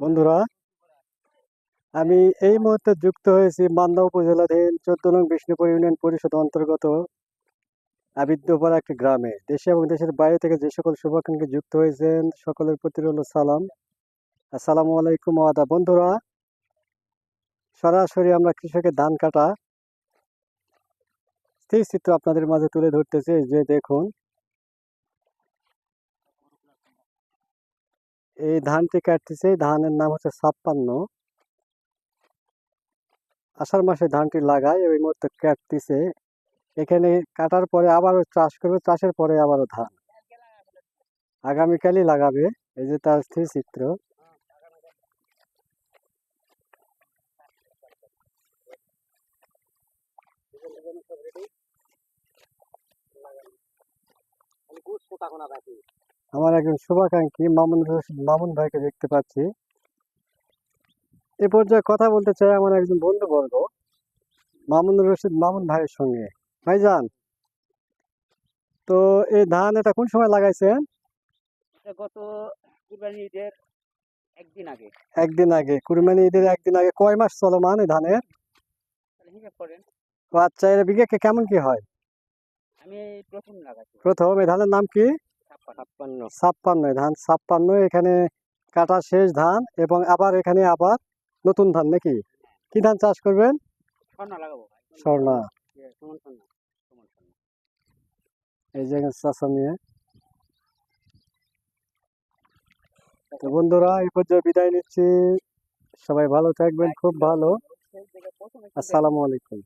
বন্ধুরা, আমি এই মুহূর্তে যুক্ত হয়েছি মান্দা উপজেলাধীন চোদ্দ নং বিষ্ণুপুর ইউনিয়ন পরিষদ অন্তর্গত আবিদ্যপাড়া একটি গ্রামে। দেশে এবং দেশের বাইরে থেকে যে সকল শুভাকাঙ্ক্ষী যুক্ত হয়েছেন, সকলের প্রতি রইল সালাম। আসসালামু আলাইকুম আদা। বন্ধুরা, সরাসরি আমরা কৃষকের ধান কাটা স্থির চিত্র আপনাদের মাঝে তুলে ধরতেছি। যে দেখুন এই ধানটি কাটতেছে, ধানের নাম হচ্ছে ছাপ্পান্ন। আষাঢ় মাসে ধানটি লাগায় ওই মুহূর্তে কাটতেছে। এখানে কাটার পরে আবারও চাষ করবে, চাষের পরে আবারও ধান। আগামীকালই লাগাবে, এই যে তার স্থির চিত্র। আমার একজন শুভাকাঙ্ক্ষী মামুন রশিদ মামুন ভাইকে দেখতে পাচ্ছি। এ পর্যায়ে কথা বলতে চাই আমার একজন বন্ধু বর্গ মামুন রশিদ মামুন ভাইয়ের সঙ্গে। ভাইজান তো এই ধান এটা কোন সময় লাগাইছেন? গত কুরবানি ঈদের একদিন আগে। একদিন আগে কুরবানি ঈদের একদিন আগে। কয় মাস চলমান এই ধানের? আচ্ছা এর বিঘে কেমন কি হয়? আমি প্রথম লাগাচ্ছি প্রথম এই ধানের নাম কি? ছাপ্পান্ন। ছাপ্পান্ন ধান ছাপ্পান্ন এখানে কাটা শেষ ধান এবং আবার এখানে আবার নতুন ধান নাকি? কি ধান চাষ করবেন? স্বর্ণা ইয়ে, এই যে চাষা নিয়ে। তো বন্ধুরা এই পর্যায়ে বিদায় নিচ্ছি। সবাই ভালো থাকবেন খুব ভালো। আসসালামু আলাইকুম।